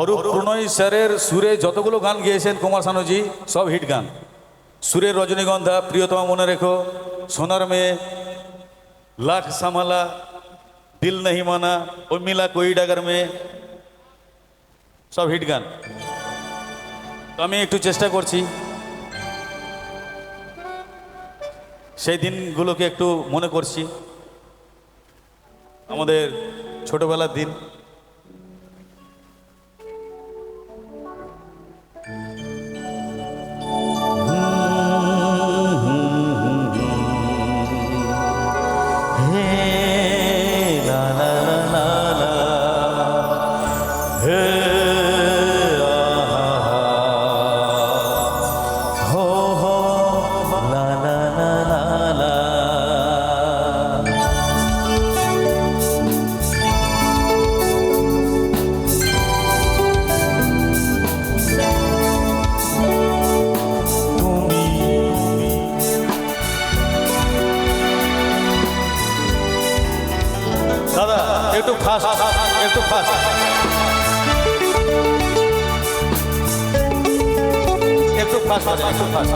অরূপ প্রণয় স্যারের সুরে যতগুলো গান গেয়েছেন কুমার সানুজি সব হিট গান। সুরের রজনীগন্ধা প্রিয়তমা মনে রেখো সোনার মেয়ে লাখ সামালা দিল নাহি মানা উর্মিলা কই ডাগার মেয়ে সব হিট গান। তো আমি একটু চেষ্টা করছি। সেই দিনগুলোকে একটু মনে করছি। আমাদের ছোটবেলার দিন। একটু ফাস্ট একটু ফাস্ট একটু ফাস্ট একটু ফাস্ট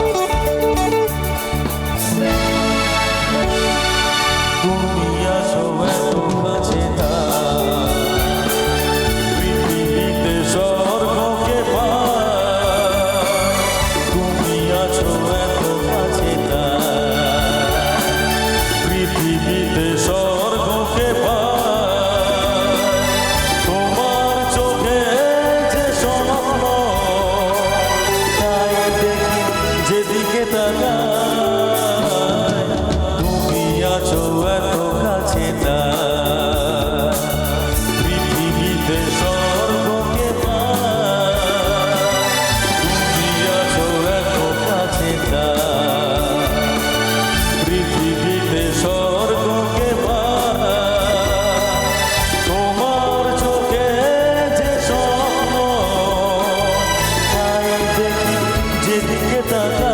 Get the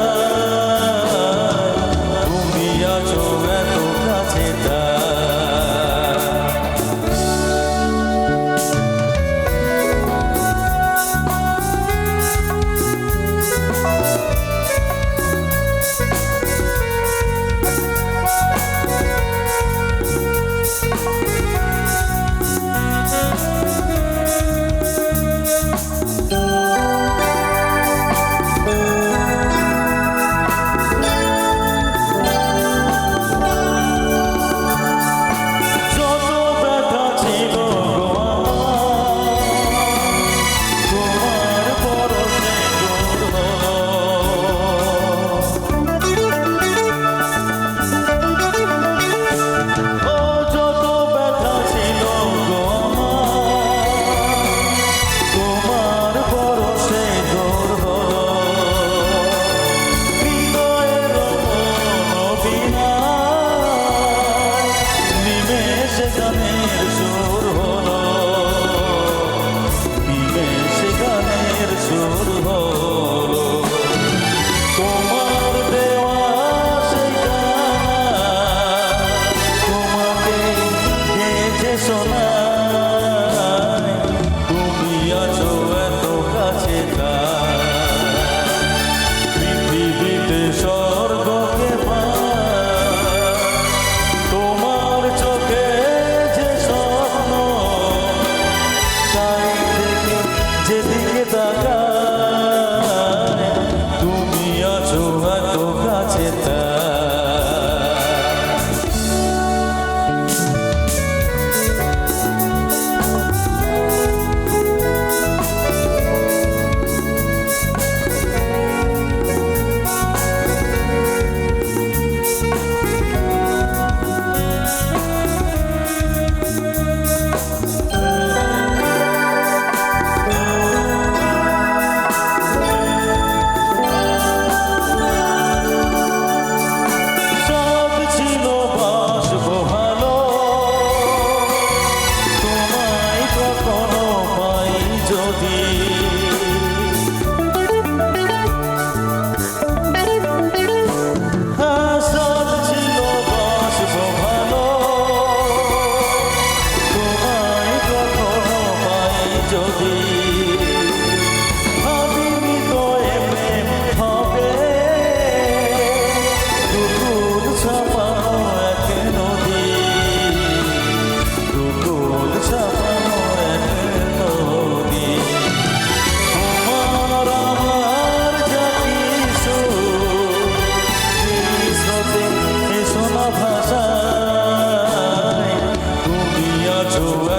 to